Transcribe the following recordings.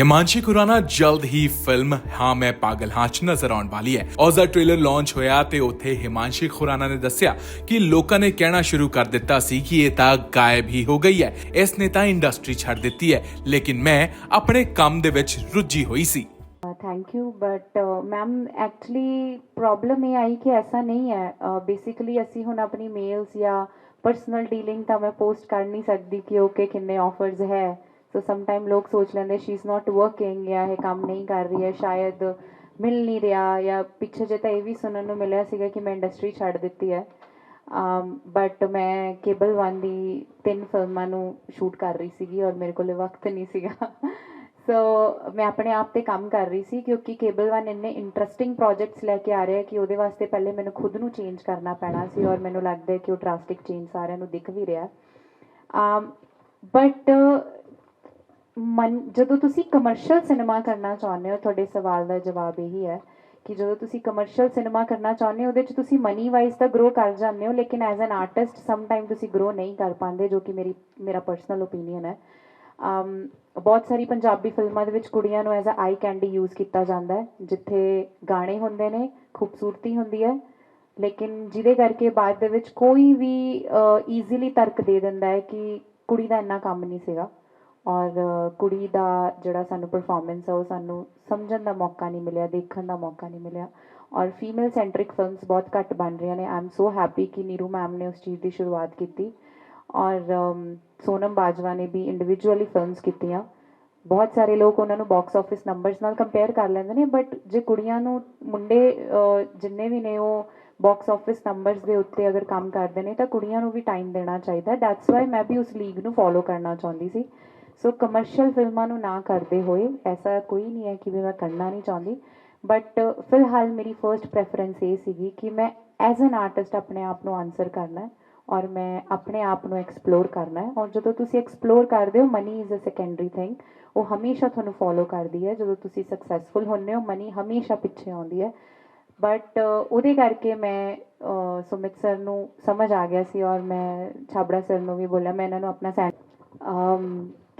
ਹਿਮਾਂਸ਼ੀ ਖੁਰਾਨਾ ਜਲਦ ਹੀ ਫਿਲਮ ਹਾਂ ਮੈਂ ਪਾਗਲ ਹਾਂ 'ਚ ਨਜ਼ਰ ਆਉਣ ਵਾਲੀ ਹੈ ਉਸ ਦਾ ਟ੍ਰੇਲਰ ਲਾਂਚ ਹੋਇਆ ਤੇ ਉੱਥੇ ਹਿਮਾਂਸ਼ੀ ਖੁਰਾਨਾ ਨੇ ਦੱਸਿਆ ਕਿ ਲੋਕਾਂ ਨੇ ਕਹਿਣਾ ਸ਼ੁਰੂ ਕਰ ਦਿੱਤਾ ਸੀ ਕਿ ਇਹ ਤਾਂ ਗਾਇਬ ਹੀ ਹੋ ਗਈ ਹੈ ਇਸ ਨੇ ਤਾਂ ਇੰਡਸਟਰੀ ਛੱਡ ਦਿੱਤੀ ਹੈ ਲੇਕਿਨ ਮੈਂ ਆਪਣੇ ਕੰਮ ਦੇ ਵਿੱਚ ਰੁੱਝੀ ਹੋਈ ਸੀ thank you but ma'am actually problem ਇਹ ਆਈ ਕਿ ਐਸਾ ਨਹੀਂ ਹੈ ਬੇਸਿਕਲੀ ਅਸੀਂ ਹੁਣ ਆਪਣੀ ਮੇਲਸ ਜਾਂ ਪਰਸਨਲ ਡੀਲਿੰਗ ਤਾਂ ਮੈਂ ਪੋਸਟ ਕਰ ਨਹੀਂ ਸਕਦੀ ਕਿ ਓਕੇ ਕਿੰਨੇ ਆਫਰਸ ਹੈ ਸੋ ਸਮ ਟਾਈਮ ਲੋਕ ਸੋਚ ਲੈਂਦੇ ਸ਼ੀ ਇਜ਼ ਨਾਟ ਵਰਕਿੰਗ ਜਾਂ ਇਹ ਕੰਮ ਨਹੀਂ ਕਰ ਰਹੀ ਹੈ ਸ਼ਾਇਦ ਮਿਲ ਨਹੀਂ ਰਿਹਾ ਜਾਂ ਪਿੱਛੇ ਜੇ ਤਾਂ ਇਹ ਵੀ ਸੁਣਨ ਨੂੰ ਮਿਲਿਆ ਸੀਗਾ ਕਿ ਮੈਂ ਇੰਡਸਟਰੀ ਛੱਡ ਦਿੱਤੀ ਹੈ ਬਟ ਮੈਂ ਕੇਬਲ 1 ਦੀ ਤਿੰਨ ਫਿਲਮਾਂ ਨੂੰ ਸ਼ੂਟ ਕਰ ਰਹੀ ਸੀਗੀ ਔਰ ਮੇਰੇ ਕੋਲ ਵਕਤ ਨਹੀਂ ਸੀਗਾ ਸੋ ਮੈਂ ਆਪਣੇ ਆਪ ਤੇ ਕੰਮ ਕਰ ਰਹੀ ਸੀ ਕਿਉਂਕਿ ਕੇਬਲ 1 ਇੰਨੇ ਇੰਟਰਸਟਿੰਗ ਪ੍ਰੋਜੈਕਟਸ ਲੈ ਕੇ ਆ ਰਿਹਾ ਕਿ ਉਹਦੇ ਵਾਸਤੇ ਪਹਿਲੇ ਮੈਨੂੰ ਖੁਦ ਨੂੰ ਚੇਂਜ ਕਰਨਾ ਪੈਣਾ ਸੀ ਔਰ ਮੈਨੂੰ ਲੱਗਦਾ ਕਿ ਉਹ ਡਰਾਸਟਿਕ ਚੇਂਜ ਸਾਰਿਆਂ ਨੂੰ ਦਿਖ ਵੀ ਰਿਹਾ ਬਟ ਮਨ, ਜਦੋਂ ਤੁਸੀਂ ਕਮਰਸ਼ੀਅਲ ਸਿਨੇਮਾ ਕਰਨਾ ਚਾਹੁੰਦੇ ਹੋ, ਤੁਹਾਡੇ ਸਵਾਲ ਦਾ ਜਵਾਬ ਇਹੀ ਹੈ ਕਿ ਜਦੋਂ ਤੁਸੀਂ ਕਮਰਸ਼ੀਅਲ ਸਿਨੇਮਾ ਕਰਨਾ ਚਾਹੁੰਦੇ ਹੋ, ਉਹਦੇ 'ਚ ਤੁਸੀਂ ਮਨੀ ਵਾਈਜ਼ ਤਾਂ ਗਰੋ ਕਰ ਜਾਂਦੇ ਹੋ, ਲੇਕਿਨ as an artist some time ਤੁਸੀਂ ਗਰੋ ਨਹੀਂ ਕਰ ਪਾਉਂਦੇ, ਜੋ ਕਿ ਮੇਰੀ, ਮੇਰਾ ਪਰਸਨਲ ਓਪੀਨੀਅਨ ਹੈ। ਅਮ, ਬਹੁਤ ਸਾਰੀ ਪੰਜਾਬੀ ਫਿਲਮਾਂ ਦੇ ਵਿੱਚ ਕੁੜੀਆਂ ਨੂੰ ਐਜ਼ ਅ ਆਈ ਕੈਂਡੀ ਯੂਜ਼ ਕੀਤਾ ਜਾਂਦਾ ਹੈ, ਜਿੱਥੇ ਗਾਣੇ ਹੁੰਦੇ ਨੇ, ਖੂਬਸੂਰਤੀ ਹੁੰਦੀ ਹੈ, ਲੇਕਿਨ ਜਿਹਦੇ ਕਰਕੇ ਬਾਅਦ ਦੇ ਵਿੱਚ ਕੋਈ ਵੀ ਈਜ਼ੀਲੀ ਤਰਕ ਦੇ ਦਿੰਦਾ ਹੈ ਕਿ ਕੁੜੀ ਦਾ ਇੰਨਾ ਕੰਮ ਨਹੀਂ ਸੀਗਾ। ਔਰ ਕੁੜੀ ਦਾ ਜਿਹੜਾ ਸਾਨੂੰ ਪਰਫਾਰਮੈਂਸ ਆ, ਉਹ ਸਾਨੂੰ ਸਮਝਣ ਦਾ ਮੌਕਾ ਨਹੀਂ ਮਿਲਿਆ, ਦੇਖਣ ਦਾ ਮੌਕਾ ਨਹੀਂ ਮਿਲਿਆ। ਔਰ ਫੀਮੇਲ ਸੈਂਟਰਿਕ ਫਿਲਮਸ ਬਹੁਤ ਘੱਟ ਬਣ ਰਹੀਆਂ ਨੇ। ਆਈ ਐਮ ਸੋ ਹੈਪੀ ਕਿ ਨੀਰੂ ਮੈਮ ਨੇ ਉਸ ਚੀਜ਼ ਦੀ ਸ਼ੁਰੂਆਤ ਕੀਤੀ। ਔਰ ਸੋਨਮ ਬਾਜਵਾ ਨੇ ਵੀ ਇੰਡੀਵਿਜੂਅਲੀ ਫਿਲਮਸ ਕੀਤੀਆਂ। ਬਹੁਤ ਸਾਰੇ ਲੋਕ ਉਹਨਾਂ ਨੂੰ ਬਾਕਸ ਆਫਿਸ ਨੰਬਰਸ ਨਾਲ ਕੰਪੇਅਰ ਕਰ ਲੈਂਦੇ ਨੇ ਬਟ ਜੇ ਕੁੜੀਆਂ ਨੂੰ ਮੁੰਡੇ ਜਿੰਨੇ ਵੀ ਨੇ ਉਹ ਬਾਕਸ ਆਫਿਸ ਨੰਬਰਸ ਦੇ ਉੱਤੇ ਅਗਰ ਕੰਮ ਕਰਦੇ ਨੇ, ਤਾਂ ਕੁੜੀਆਂ ਨੂੰ ਵੀ ਟਾਈਮ ਦੇਣਾ ਚਾਹੀਦਾ। ਦੈਟਸ ਵਾਈ ਮੈਂ ਵੀ ਉਸ ਲੀਗ ਨੂੰ ਫੋਲੋ ਕਰਨਾ ਚਾਹੁੰਦੀ ਸੀ। ਸੋ ਕਮਰਸ਼ੀਅਲ ਫਿਲਮਾਂ ਨੂੰ ਨਾ ਕਰਦੇ ਹੋਏ, ਐਸਾ ਕੋਈ ਨਹੀਂ ਹੈ ਕਿ ਵੀ ਮੈਂ ਕਰਨਾ ਨਹੀਂ ਚਾਹੁੰਦੀ। ਬਟ ਫਿਲਹਾਲ ਮੇਰੀ ਫਰਸਟ ਪ੍ਰੈਫਰੈਂਸ ਇਹ ਸੀਗੀ ਕਿ ਮੈਂ ਐਜ਼ ਐਨ ਆਰਟਿਸਟ ਆਪਣੇ ਆਪ ਨੂੰ ਆਨਸਰ ਕਰਨਾ ਔਰ ਮੈਂ ਆਪਣੇ ਆਪ ਨੂੰ ਐਕਸਪਲੋਰ ਕਰਨਾ ਹੈ। ਔਰ ਜਦੋਂ ਤੁਸੀਂ ਐਕਸਪਲੋਰ ਕਰਦੇ ਹੋ money is a secondary thing ਉਹ ਹਮੇਸ਼ਾ ਤੁਹਾਨੂੰ ਫੋਲੋ ਕਰਦੀ ਹੈ। ਜਦੋਂ ਤੁਸੀਂ ਸਕਸੈਸਫੁਲ ਹੁੰਦੇ ਹੋ ਮਨੀ ਹਮੇਸ਼ਾ ਪਿੱਛੇ ਆਉਂਦੀ ਹੈ। ਬਟ ਉਹਦੇ ਕਰਕੇ ਮੈਂ ਸੁਮਿਤ ਸਰ ਨੂੰ ਸਮਝ ਆ ਗਿਆ ਸੀ ਔਰ ਮੈਂ ਛਾਬੜਾ ਸਰ ਨੂੰ ਵੀ ਬੋਲਿਆ, ਮੈਂ ਇਹਨਾਂ ਨੂੰ ਆਪਣਾ ਸੈਂਡ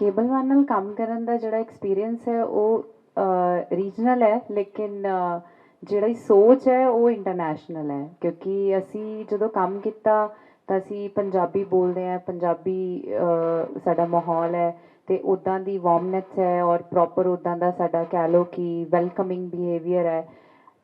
ਕੇਬਲ ਵਨ ਨਾਲ ਕੰਮ ਕਰਨ ਦਾ ਜਿਹੜਾ ਐਕਸਪੀਰੀਅੰਸ ਹੈ, ਉਹ ਰੀਜਨਲ ਹੈ, ਲੇਕਿਨ ਜਿਹੜੀ ਸੋਚ ਹੈ, ਉਹ ਇੰਟਰਨੈਸ਼ਨਲ ਹੈ, ਕਿਉਂਕਿ ਅਸੀਂ ਜਦੋਂ ਕੰਮ ਕੀਤਾ, ਤਾਂ ਅਸੀਂ ਪੰਜਾਬੀ ਬੋਲਦੇ ਆ ਪੰਜਾਬੀ ਸਾਡਾ ਮਾਹੌਲ ਹੈ, ਤੇ ਉਦਾਂ ਦੀ ਵਾਰਮਨੈਸ ਹੈ ਔਰ ਪ੍ਰੋਪਰ ਉਦਾਂ ਦਾ ਸਾਡਾ ਕਹਿ ਲਓ ਕਿ ਵੈਲਕਮਿੰਗ ਬਿਹੇਵੀਅਰ ਹੈ।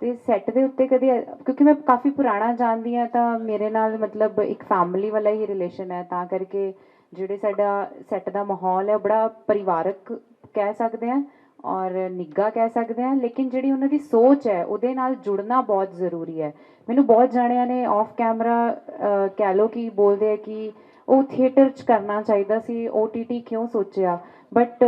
ਤੇ ਸੈੱਟ ਦੇ ਉੱਤੇ ਕਦੇ, ਕਿਉਂਕਿ ਮੈਂ ਕਾਫੀ ਪੁਰਾਣਾ ਜਾਣਦੀ ਆ ਤਾਂ ਮੇਰੇ ਨਾਲ ਮਤਲਬ ਇੱਕ ਫੈਮਿਲੀ ਵਾਲਾ ਹੀ ਰਿਲੇਸ਼ਨ ਹੈ, ਤਾਂ ਕਰਕੇ ਜਿਹੜੇ ਸਾਡਾ ਸੈੱਟ ਦਾ ਮਾਹੌਲ ਹੈ, ਉਹ ਬੜਾ ਪਰਿਵਾਰਕ ਕਹਿ ਸਕਦੇ ਆ ਔਰ ਨਿੱਘਾ ਕਹਿ ਸਕਦੇ ਆ ਲੇਕਿਨ ਜਿਹੜੀ ਉਹਨਾਂ ਦੀ ਸੋਚ ਹੈ, ਉਹਦੇ ਨਾਲ ਜੁੜਨਾ ਬਹੁਤ ਜ਼ਰੂਰੀ ਹੈ। ਮੈਨੂੰ ਬਹੁਤ ਜਾਣਿਆਂ ਨੇ ਆਫ ਕੈਮਰਾ ਕਹਿ ਲੋ ਕਿ ਬੋਲਦੇ ਆ ਕਿ ਉਹ ਥੀਏਟਰ 'ਚ ਕਰਨਾ ਚਾਹੀਦਾ ਸੀ OTT ਕਿਉਂ ਸੋਚਿਆ? ਬਟ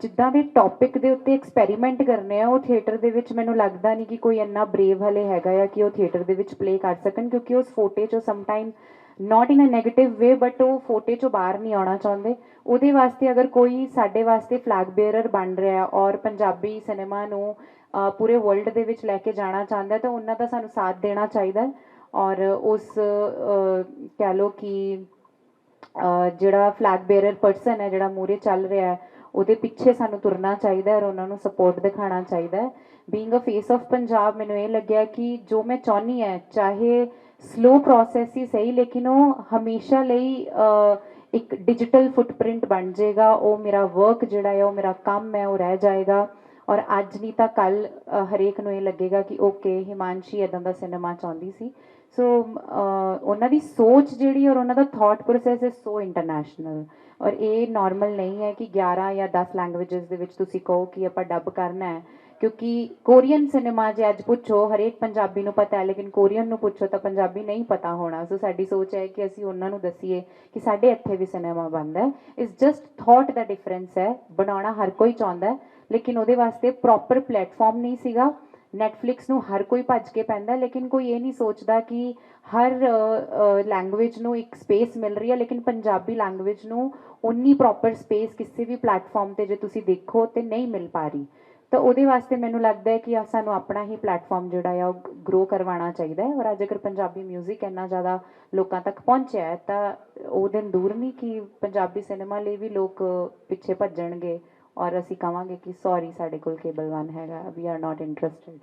ਜਿੱਦਾਂ ਦੇ ਟੌਪਿਕ ਦੇ ਉੱਤੇ ਐਕਸਪੈਰੀਮੈਂਟ ਕਰਨੇ ਆ, ਉਹ ਥੀਏਟਰ ਦੇ ਵਿੱਚ ਮੈਨੂੰ ਲੱਗਦਾ ਨਹੀਂ ਕਿ ਕੋਈ ਇੰਨਾ ਬਰੇਵ ਹਲੇ ਹੈਗਾ ਆ ਕਿ ਉਹ ਥੀਏਟਰ ਦੇ ਵਿੱਚ ਪਲੇ ਕਰ ਸਕਣ, ਕਿਉਂਕਿ ਉਸ ਫੋਟੇ 'ਚੋਂ sometime not in uh negative way but ਉਹ ਫੋਟੇ 'ਚੋਂ ਬਾਹਰ ਨਹੀਂ ਆਉਣਾ ਚਾਹੁੰਦੇ। ਉਹਦੇ ਵਾਸਤੇ ਅਗਰ ਕੋਈ ਸਾਡੇ ਵਾਸਤੇ ਫਲੈਗ ਬੇਅਰਰ ਬਣ ਰਿਹਾ ਔਰ ਪੰਜਾਬੀ ਸਿਨੇਮਾ ਨੂੰ ਪੂਰੇ ਵਰਲਡ ਦੇ ਵਿੱਚ ਲੈ ਕੇ ਜਾਣਾ ਚਾਹੁੰਦਾ ਤਾਂ ਉਹਨਾਂ ਦਾ ਸਾਨੂੰ ਸਾਥ ਦੇਣਾ ਚਾਹੀਦਾ ਔਰ ਉਸ ਕਹਿ ਲਓ ਕਿ ਜਿਹੜਾ ਫਲੈਗ ਬੇਅਰਰ ਪਰਸਨ ਹੈ, ਜਿਹੜਾ ਮੂਰੇ ਚੱਲ ਰਿਹਾ ਹੈ, ਉਹਦੇ ਪਿੱਛੇ ਸਾਨੂੰ ਤੁਰਨਾ ਚਾਹੀਦਾ ਔਰ ਉਹਨਾਂ ਨੂੰ ਸਪੋਰਟ ਦਿਖਾਉਣਾ ਚਾਹੀਦਾ ਹੈ। Being a face of Punjab ਮੈਨੂੰ ਇਹ ਲੱਗਿਆ ਕਿ ਜੋ ਮੈਂ ਚਾਹੁੰਦੀ ਹੈ, ਚਾਹੇ ਸਲੋ ਪ੍ਰੋਸੈਸ ਹੀ ਸਹੀ, ਲੇਕਿਨ ਉਹ ਹਮੇਸ਼ਾ ਲਈ ਇੱਕ ਡਿਜੀਟਲ ਫੁੱਟਪ੍ਰਿੰਟ ਬਣ ਜਾਏਗਾ। ਉਹ ਮੇਰਾ ਵਰਕ ਜਿਹੜਾ ਹੈ, ਉਹ ਮੇਰਾ ਕੰਮ ਹੈ, ਉਹ ਰਹਿ ਜਾਏਗਾ। ਔਰ ਅੱਜ ਨਹੀਂ ਤਾਂ ਕੱਲ ਹਰੇਕ ਨੂੰ ਇਹ ਲੱਗੇਗਾ ਕਿ ਓਕੇ ਹਿਮਾਂਸ਼ੀ ਇਦਾਂ ਦਾ ਸਿਨੇਮਾ ਚਾਹੁੰਦੀ ਸੀ। ਸੋ ਉਹਨਾਂ ਦੀ ਸੋਚ ਜਿਹੜੀ ਔਰ ਉਹਨਾਂ ਦਾ thought process is so international ਔਰ ਇਹ ਨਾਰਮਲ ਨਹੀਂ ਹੈ ਕਿ 11 ਜਾਂ 10 ਲੈਂਗੁਏਜਸ ਦੇ ਵਿੱਚ ਤੁਸੀਂ ਕਹੋ ਕਿ ਆਪਾਂ ਡੱਬ ਕਰਨਾ ਹੈ। ਕਿਉਂਕਿ ਕੋਰੀਅਨ ਸਿਨੇਮਾ ਜੇ ਅੱਜ ਪੁੱਛੋ, ਹਰੇਕ ਪੰਜਾਬੀ ਨੂੰ ਪਤਾ ਹੈ, ਲੇਕਿਨ ਕੋਰੀਅਨ ਨੂੰ ਪੁੱਛੋ ਤਾਂ ਪੰਜਾਬੀ ਨਹੀਂ ਪਤਾ ਹੋਣਾ। ਸੋ ਸਾਡੀ ਸੋਚ ਹੈ ਕਿ ਅਸੀਂ ਉਹਨਾਂ ਨੂੰ ਦੱਸੀਏ ਕਿ ਸਾਡੇ ਇੱਥੇ ਵੀ ਸਿਨੇਮਾ ਬਣਦਾ ਹੈ। ਇਟਸ ਜਸਟ ਥਾਟ ਦਾ ਡਿਫਰੈਂਸ ਹੈ। ਬਣਾਉਣਾ ਹਰ ਕੋਈ ਚਾਹੁੰਦਾ ਹੈ, ਲੇਕਿਨ ਉਹਦੇ ਵਾਸਤੇ ਪ੍ਰੋਪਰ ਪਲੇਟਫਾਰਮ ਨਹੀਂ ਸੀਗਾ। ਨੈਟਫਲਿਕਸ ਨੂੰ ਹਰ ਕੋਈ ਭੱਜ ਕੇ ਪੈਂਦਾ ਲੇਕਿਨ ਕੋਈ ਇਹ ਨਹੀਂ ਸੋਚਦਾ ਕਿ ਹਰ ਲੈਂਗੁਏਜ ਨੂੰ ਇੱਕ ਸਪੇਸ ਮਿਲ ਰਹੀ ਹੈ, ਲੇਕਿਨ ਪੰਜਾਬੀ ਲੈਂਗੁਏਜ ਨੂੰ ਉਨੀ ਪ੍ਰੋਪਰ ਸਪੇਸ ਕਿਸੇ ਵੀ ਪਲੇਟਫਾਰਮ ਤੇ ਜੇ ਤੁਸੀਂ ਦੇਖੋ ਤੇ ਨਹੀਂ ਮਿਲ ਪਾ ਰਹੀ। ਤਾਂ ਉਹਦੇ ਵਾਸਤੇ ਮੈਨੂੰ ਲੱਗਦਾ ਹੈ ਕਿ ਸਾਨੂੰ ਆਪਣਾ ਹੀ ਪਲੇਟਫਾਰਮ ਜਿਹੜਾ ਆ ਉਹ ਗਰੋ ਕਰਵਾਉਣਾ ਚਾਹੀਦਾ ਹੈ। ਔਰ ਅੱਜ ਅਗਰ ਪੰਜਾਬੀ 뮤직 ਇੰਨਾ ਜ਼ਿਆਦਾ ਲੋਕਾਂ ਤੱਕ ਪਹੁੰਚਿਆ ਹੈ, ਤਾਂ ਉਹ ਦਿਨ ਦੂਰ ਨਹੀਂ ਕਿ ਪੰਜਾਬੀ ਸਿਨੇਮਾ ਲਈ ਵੀ ਲੋਕ ਪਿੱਛੇ ਭੱਜਣਗੇ ਔਰ ਅਸੀਂ ਕਵਾਂਗੇ ਕਿ ਸੌਰੀ ਸਾਡੇ ਕੋਲ ਕੇਬਲ 1 ਹੈਗਾ ਵੀ ਆਰ ਨਾਟ ਇੰਟਰਸਟਿਡ